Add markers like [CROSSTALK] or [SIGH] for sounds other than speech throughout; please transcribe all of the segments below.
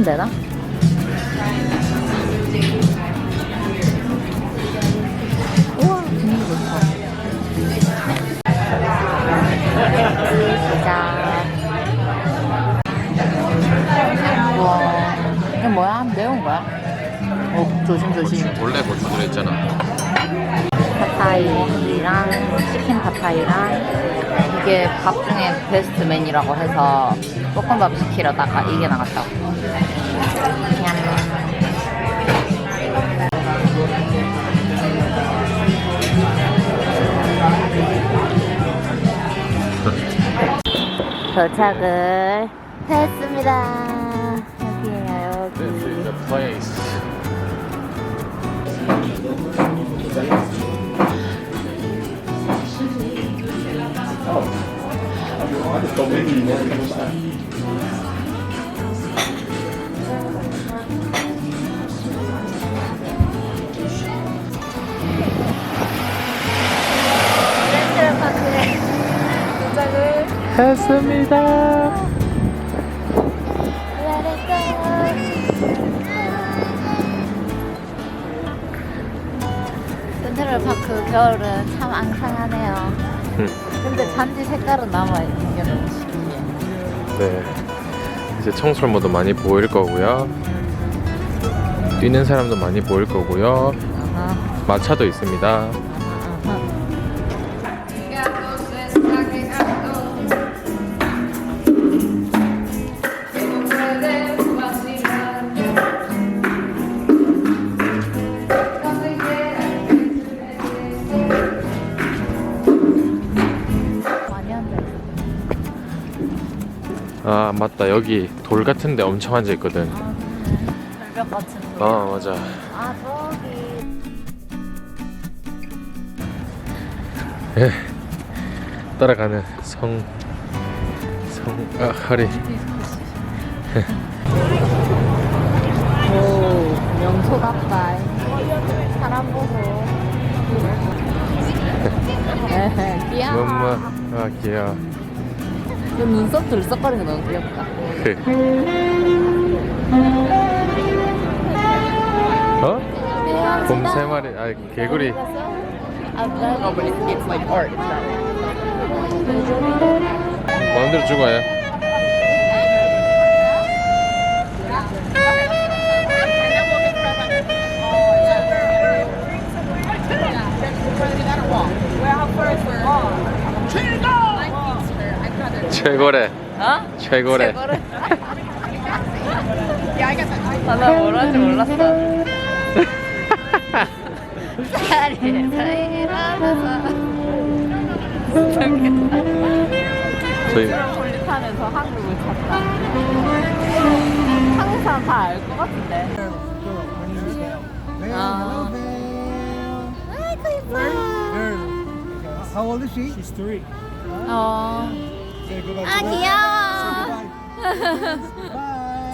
타면 되나? 우와 분위기 좋다 시작 우와 이게 뭐야? 매운 거야? 어 조심조심 원래 뭐 들어있잖아. 팟타이랑 치킨 팟타이랑 이게 밥 중에 베스트 메뉴라고 해서 볶음밥 시키려다가 이게 나갔다고 냠. 도착을 했습니다. 여기에요 여기 도착을 했습니다. 센트럴파크 겨울은 참 앙상하네요. 근데 잔디 색깔은 남아있는 게 너무 신기해. 네. 이제 청설모도 많이 보일 거고요. 뛰는 사람도 많이 보일 거고요. 마차도 있습니다. 아 맞다 여기 돌 같은 데 엄청 앉아 있거든. 아, 절벽 같은 거. 아 맞아. 아, 저기. 예. 따라가는 성. 성. 아 허리. 오, 명소답다. 사람 보고. [LAUGHS] 귀여워. 엄마. 아 귀여워. 그 눈썹 들썩거리는 거 너무 귀엽다. 어? 곰 세 마리. 아 개구리. No, but it's, it's like art. 마음대로 죽어요. 최고래. 어? 최고래. 최고래. 아, 나 뭐라는지 몰랐어. 저희 폴리탄에서 한국을 찾다. 사람 다알 것 같은데. 아. 아이고 이뻐. How old is she? She's three. 어. Say goodbye. 아 to 귀여워. Bye.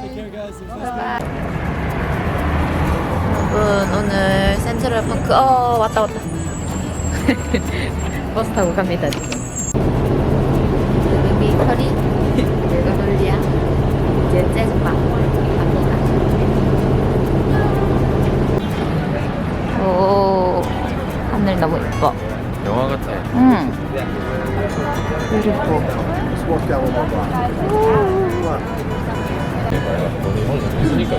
Take care, guys. 여러분 오늘 센트럴 파크 어 왔다 왔다 [LAUGHS] 버스 타고 갑니다 지금 베이비 커리 그리고 돌리야 이제 재즈바 있으니까.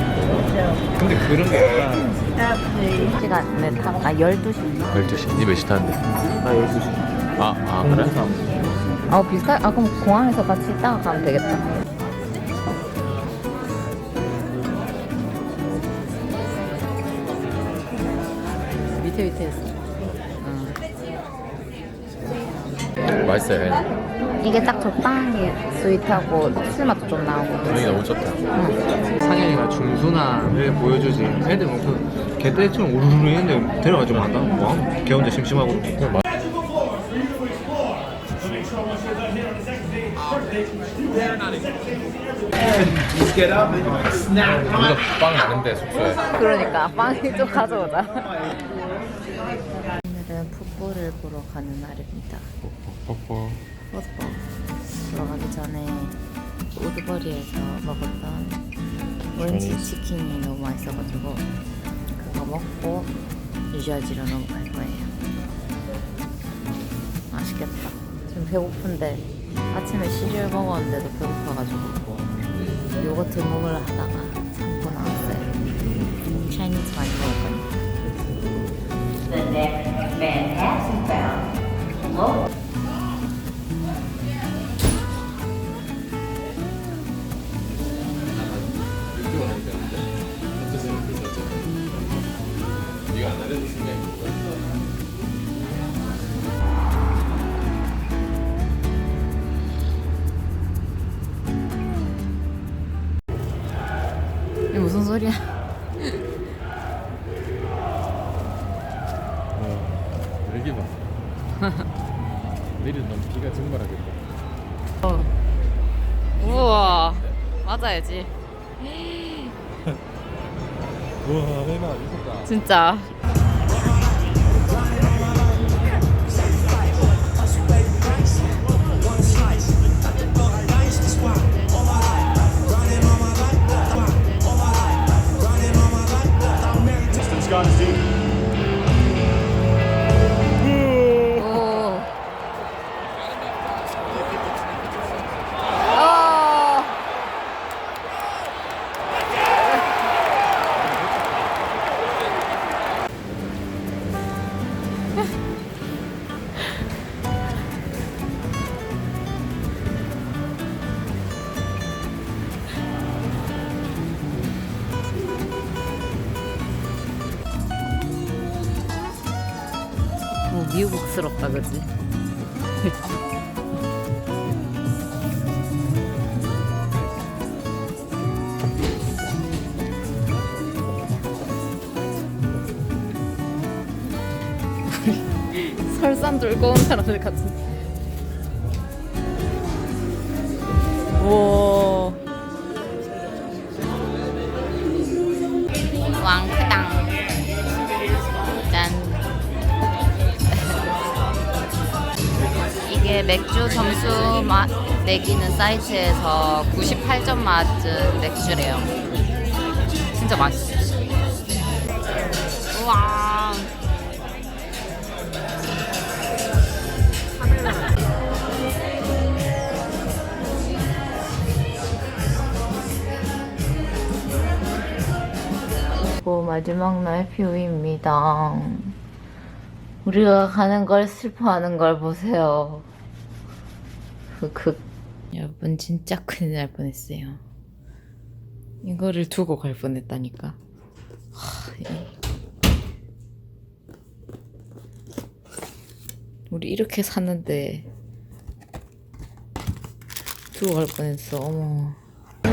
근데 그런 게 약간 시간에 타고 아 12시 12시. 니몇 시 타는데? 나 12시. 아, 아 그래? 아 비슷하 아 그럼 공항에서 같이 있다가 가면 되겠다 밑에 밑에 있어 맛있어요. 이게 딱 적당히 스윗하고 술 맛도 좀 나오고 분위기 너무 좋다. 상현이가 중순함을 보여주지 애들 뭐그 개떼처럼 우르르 했는데 데려가지고 안다 뭐? 걔 혼자 심심하고 우리가 빵 많은데 숙소에. 그러니까 빵이 좀 가져오자 오늘은 풋볼을 보러 가는 날입니다 뽀뽀. 풋볼 들어가기 전에 우드버리에서 먹었던 원치 차이니즈. 치킨이 너무 맛있어가지고 그거 먹고 뉴저지로 넘어갈 거예요. 맛있겠다. 지금 배고픈데 아침에 시리얼 먹었는데도 배고파가지고 요거트 먹으려 하다가 참고 나왔어요. 차이니즈 많이 거니 무슨 소리야? 여기 봐. 내일 너무 비가 증발하겠다. 어. 우와 맞아야지 [LAUGHS] 우와, 해나 미쳤다. 진짜 미국스럽다 그지? [LAUGHS] 설산 들고 온 사람들 같은. 오. 이게 맥주 점수 마, 매기는 사이트에서 98점 맞은 맥주래요. 진짜 맛있어. 우와. 고 마지막 날 뷰입니다. 우리가 가는 걸 슬퍼하는 걸 보세요. 흑흑. 여러분 진짜 큰일 날 뻔했어요. 이거를 두고 갈 뻔했다니까. 우리 이렇게 샀는데 두고 갈 뻔했어. 어머. 비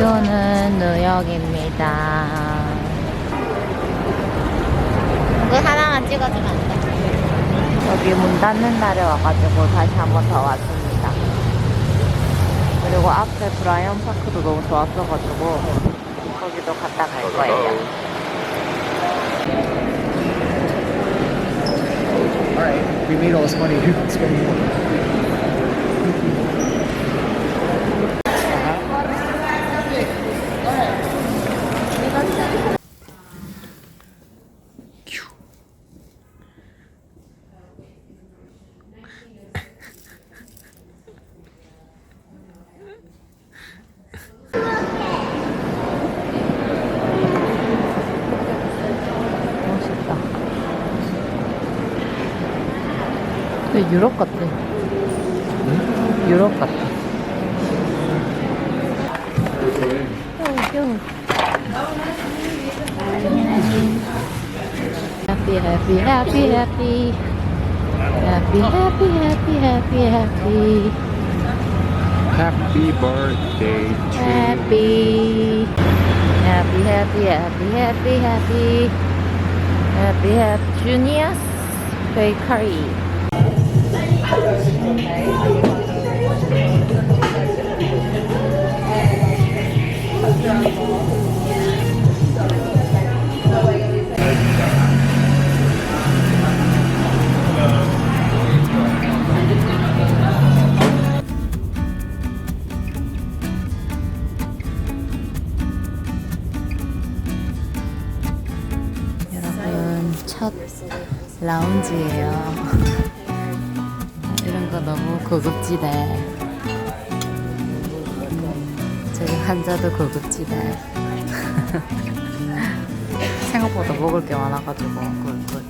오는 뉴욕입니다. 이거 하나만 찍어주면 안 돼? 여기 문 닫는 날에 와가지고 다시 한 번 더 왔습니다. 그리고 앞에 브라이언 파크도 너무 좋았어가지고 거기도 갔다 갈 거예요. All right, we made all this money. Let's [LAUGHS] spend more. 멋있다. 근데 유럽 같아. 유럽 같아. 요, 요. Happy, happy, happy, happy. Happy, happy, happy, happy, happy. Happy birthday to Happy. Happy, happy, happy, happy, happy. Happy, happy. Junior's Bakery. 라운지예요. [LAUGHS] 이런 거 너무 고급지대. 저기 한자도 고급지대. [LAUGHS] 생각보다 먹을 게 많아가지고 꿀꿀.